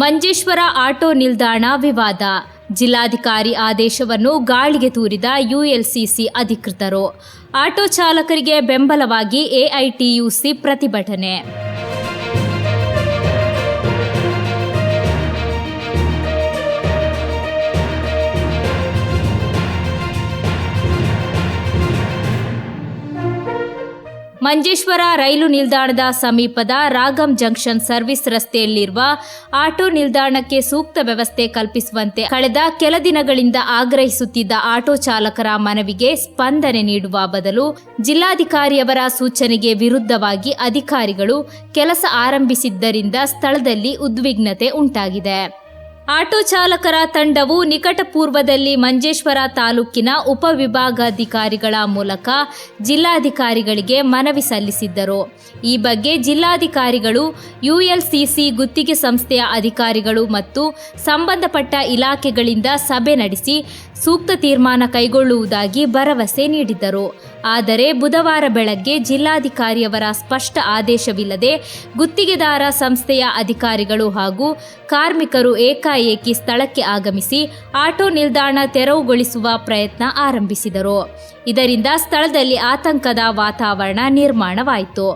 Manjeshwar auto ನಿಲ್ದಾಣ ವಿವಾದ. ಜಿಲ್ಲಾಧಿಕಾರಿ ಆದೇಶವನ್ನು ಗಾಳಿಗೆ ತೂರಿದ ಯುಎಲ್ಸಿಸಿ ಅಧಿಕೃತರು. ಆಟೋ ಚಾಲಕರಿಗೆ ಬೆಂಬಲವಾಗಿ ಎಐಟಿಯುಸಿ ಪ್ರತಿಭಟನೆ. ಮಂಜೇಶ್ವರ ರೈಲು ನಿಲ್ದಾಣದ ಸಮೀಪದ ರಾಗಂ ಜಂಕ್ಷನ್ ಸರ್ವಿಸ್ ರಸ್ತೆಯಲ್ಲಿರುವ ಆಟೋ ನಿಲ್ದಾಣಕ್ಕೆ ಸೂಕ್ತ ವ್ಯವಸ್ಥೆ ಕಲ್ಪಿಸುವಂತೆ ಕಳೆದ ಕೆಲ ದಿನಗಳಿಂದ ಆಗ್ರಹಿಸುತ್ತಿದ್ದ ಆಟೋ ಚಾಲಕರ ಮನವಿಗೆ ಸ್ಪಂದನೆ ನೀಡುವ ಬದಲು ಜಿಲ್ಲಾಧಿಕಾರಿಯವರ ಸೂಚನೆಗೆ ವಿರುದ್ಧವಾಗಿ ಅಧಿಕಾರಿಗಳು ಕೆಲಸ ಆರಂಭಿಸಿದ್ದರಿಂದ ಸ್ಥಳದಲ್ಲಿ ಉದ್ವಿಗ್ನತೆ ಉಂಟಾಗಿದೆ. ಆಟೋ ಚಾಲಕರ ತಂಡವು ನಿಕಟಪೂರ್ವದಲ್ಲಿ ಮಂಜೇಶ್ವರ ತಾಲೂಕಿನ ಉಪವಿಭಾಗಾಧಿಕಾರಿಗಳ ಮೂಲಕ ಜಿಲ್ಲಾಧಿಕಾರಿಗಳಿಗೆ ಮನವಿ ಸಲ್ಲಿಸಿದ್ದರು. ಈ ಬಗ್ಗೆ ಜಿಲ್ಲಾಧಿಕಾರಿಗಳು, ಯುಎಲ್ಸಿಸಿ ಗುತ್ತಿಗೆ ಸಂಸ್ಥೆಯ ಅಧಿಕಾರಿಗಳು ಮತ್ತು ಸಂಬಂಧಪಟ್ಟ ಇಲಾಖೆಗಳಿಂದ ಸಭೆ ನಡೆಸಿ ಸೂಕ್ತ ತೀರ್ಮಾನ ಕೈಗೊಳ್ಳುವುದಾಗಿ ಭರವಸೆ ನೀಡಿದ್ದರು. ಆದರೆ ಬುಧವಾರ ಬೆಳಗ್ಗೆ ಜಿಲ್ಲಾಧಿಕಾರಿಯವರ ಸ್ಪಷ್ಟ ಆದೇಶವಿಲ್ಲದೆ ಗುತ್ತಿಗೆದಾರ ಸಂಸ್ಥೆಯ ಅಧಿಕಾರಿಗಳು ಹಾಗೂ ಕಾರ್ಮಿಕರು ಏಕಾಏಕಿ ಏಕಾಏಕಿ ಸ್ಥಳಕ್ಕೆ ಆಗಮಿಸಿ ಆಟೋ ನಿಲ್ದಾಣ ತೆರವುಗೊಳಿಸುವ ಪ್ರಯತ್ನ ಆರಂಭಿಸಿದರು. ಇದರಿಂದ ಸ್ಥಳದಲ್ಲಿ ಆತಂಕದ ವಾತಾವರಣ ನಿರ್ಮಾಣವಾಯಿತು.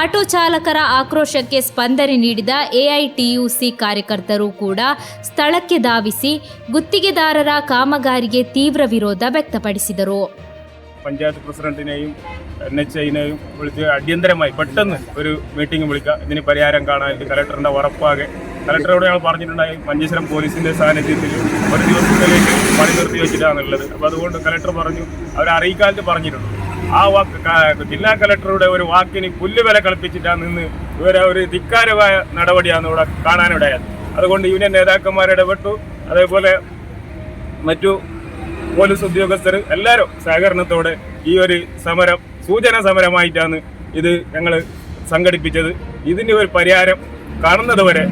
ಆಟೋ ಚಾಲಕರ ಆಕ್ರೋಶಕ್ಕೆ ಸ್ಪಂದನೆ ನೀಡಿದ ಎಐಟಿಯುಸಿ ಕಾರ್ಯಕರ್ತರು ಕೂಡ ಸ್ಥಳಕ್ಕೆ ಧಾವಿಸಿ ಗುತ್ತಿಗೆದಾರರ ಕಾಮಗಾರಿಗೆ ತೀವ್ರ ವಿರೋಧ ವ್ಯಕ್ತಪಡಿಸಿದರು. പഞ്ചായത്ത് പ്രസിഡന്റിനെയും എൻ എച്ച് ഐനെയും വിളിച്ച് അടിയന്തരമായി പെട്ടെന്ന് ഒരു മീറ്റിംഗ് വിളിക്കുക. ഇതിന് പരിഹാരം കാണാൻ കലക്ടറിൻ്റെ ഉറപ്പാകെ കലക്ടറോട് ഞങ്ങൾ പറഞ്ഞിട്ടുണ്ടായി മഞ്ചേശ്വരം പോലീസിന്റെ സാന്നിധ്യത്തിൽ ഒരു ദിവസത്തിലേക്ക് പണി നിർത്തി വെച്ചിട്ടാണുള്ളത് അപ്പോൾ അതുകൊണ്ട് കലക്ടർ പറഞ്ഞു അവരെ അറിയിക്കാനായിട്ട് പറഞ്ഞിട്ടുണ്ട്. ആ വാക്ക് ജില്ലാ കലക്ടറുടെ ഒരു വാക്കിന് പുല്ലുവില കളിപ്പിച്ചിട്ടാണ് നിന്ന് ഇവരെ ഒരു ധിക്കാരമായ നടപടിയാണ് ഇവിടെ കാണാനിടയായത്. അതുകൊണ്ട് യൂണിയൻ നേതാക്കന്മാർ ഇടപെട്ടു. അതേപോലെ മറ്റു പോലീസ് ഉദ്യോഗസ്ഥർ എല്ലാവരും സഹകരണത്തോടെ ഈ ഒരു സമരം സൂചന സമരമായിട്ടാണ് ഇത് ഞങ്ങൾ സംഘടിപ്പിച്ചത്. ഇതിന്റെ ഒരു പരിഹാരം കാണുന്നത് വരെ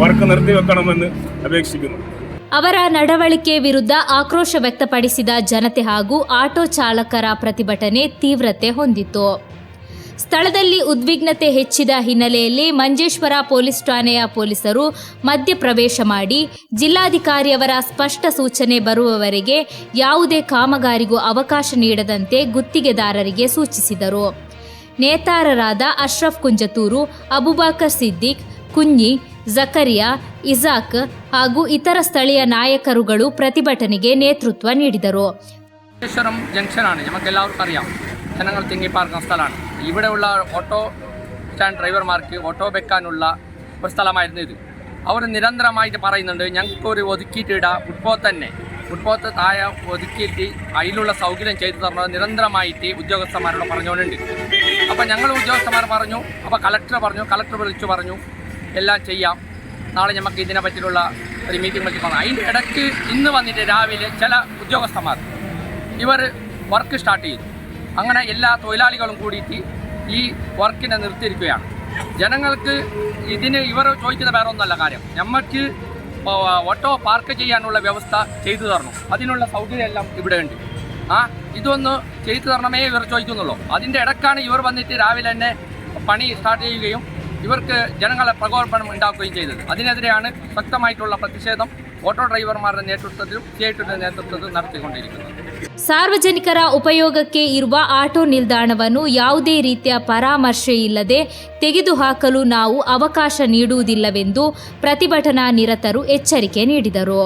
വർക്ക് നിർത്തിവെക്കണമെന്ന് അപേക്ഷിക്കുന്നു ಅವರ ನಡವಳಿಕೆ ವಿರುದ್ಧ ಆಕ್ರೋಶ ವ್ಯಕ್ತಪಡಿಸಿದ ಜನತೆ ಹಾಗೂ ಆಟೋ ಚಾಲಕರ ಪ್ರತಿಭಟನೆ ತೀವ್ರತೆ ಹೊಂದಿತ್ತು. ಸ್ಥಳದಲ್ಲಿ ಉದ್ವಿಗ್ನತೆ ಹೆಚ್ಚಿದ ಹಿನ್ನೆಲೆಯಲ್ಲಿ ಮಂಜೇಶ್ವರ ಪೊಲೀಸ್ ಠಾಣೆಯ ಪೊಲೀಸರು ಮಧ್ಯಪ್ರವೇಶ ಮಾಡಿ ಜಿಲ್ಲಾಧಿಕಾರಿಯವರ ಸ್ಪಷ್ಟ ಸೂಚನೆ ಬರುವವರೆಗೆ ಯಾವುದೇ ಕಾಮಗಾರಿಗೂ ಅವಕಾಶ ನೀಡದಂತೆ ಗುತ್ತಿಗೆದಾರರಿಗೆ ಸೂಚಿಸಿದರು. ನೇತಾರರಾದ ಅಶ್ರಫ್ ಕುಂಜತೂರು, ಅಬುಬಾಕರ್ ಸಿದ್ದಿಕ್ ಕುಂಜಿ ಜಕರಿಯಾ ಇಜಾಕ್ ಹಾಗೂ ಇತರ ಸ್ಥಳೀಯ ನಾಯಕರುಗಳು ಪ್ರತಿಭಟನೆಗೆ ನೇತೃತ್ವ ನೀಡಿದರು മഞ്ചേശ്വരം ജംഗ്ഷനാണ് നമുക്ക് എല്ലാവർക്കും അറിയാം ജനങ്ങൾ തിങ്ങിപ്പാർക്കുന്ന സ്ഥലമാണ് ഇവിടെയുള്ള ഓട്ടോ സ്റ്റാൻഡ് ഡ്രൈവർമാർക്ക് ഓട്ടോ വെക്കാനുള്ള ഒരു സ്ഥലമായിരുന്നു ഇത് അവർ നിരന്തരമായിട്ട് പറയുന്നുണ്ട് ഞങ്ങൾക്ക് ഒരു ഒതുക്കിയിട്ടിട ഫുട്ബോൾ തന്നെ ഫുട്ബോളത്തെ താഴെ ഒതുക്കിയിട്ട് അതിലുള്ള സൗകര്യം ചെയ്തു തരണം നിരന്തരമായിട്ട് ഉദ്യോഗസ്ഥന്മാരോട് പറഞ്ഞുകൊണ്ടുണ്ട് അപ്പോൾ ഞങ്ങൾ ഉദ്യോഗസ്ഥന്മാർ പറഞ്ഞു അപ്പോൾ കളക്ടർ പറഞ്ഞു കളക്ടർ വിളിച്ചു പറഞ്ഞു എല്ലാം ചെയ്യാം. നാളെ നമുക്ക് ഇതിനെ പറ്റിയുള്ള ഒരു മീറ്റിംഗ് വിളിച്ച് പോകണം അതിന്റെ ഇടയ്ക്ക് ഇന്ന് വന്നിട്ട് രാവിലെ ചില ഉദ്യോഗസ്ഥന്മാർ ഇവർ വർക്ക് സ്റ്റാർട്ട് ചെയ്തു. അങ്ങനെ എല്ലാ തൊഴിലാളികളും കൂടിയിട്ട് ഈ വർക്കിനെ നിർത്തിയിരിക്കുകയാണ്. ജനങ്ങൾക്ക് ഇതിന് ഇവർ ചോദിക്കുന്ന വേറെ ഒന്നല്ല കാര്യം നമുക്ക് ഓട്ടോ പാർക്ക് ചെയ്യാനുള്ള വ്യവസ്ഥ ചെയ്തു തരണം. അതിനുള്ള സൗകര്യമെല്ലാം ഇവിടെ ഉണ്ട്. ആ ഇതൊന്ന് ചെയ്തു തരണമേ ഇവർ ചോദിക്കുന്നുള്ളൂ. അതിന്റെ ഇടക്കാണ് ഇവർ വന്നിട്ട് രാവിലെ തന്നെ പണി സ്റ്റാർട്ട് ചെയ്യുകയും ഇവർക്ക് ജനങ്ങളെ പ്രകോപനം ഉണ്ടാക്കുകയും ചെയ്തത് അതിനെതിരെയാണ് ശക്തമായിട്ടുള്ള പ്രതിഷേധം ഓട്ടോ ഡ്രൈവർമാരുടെ നേതൃത്വത്തിലും സി ഐ ടിയുടെ നേതൃത്വത്തിലും നടത്തിക്കൊണ്ടിരിക്കുന്നത് ಸಾರ್ವಜನಿಕರ ಉಪಯೋಗಕ್ಕೆ ಇರುವ ಆಟೋ ನಿಲ್ದಾಣವನ್ನು ಯಾವುದೇ ರೀತಿಯ ಪರಾಮರ್ಶೆ ಇಲ್ಲದೆ ತೆಗೆದುಹಾಕಲು ನಾವು ಅವಕಾಶ ನೀಡುವುದಿಲ್ಲವೆಂದು ಪ್ರತಿಭಟನಾ ನಿರತರು ಎಚ್ಚರಿಕೆ ನೀಡಿದರು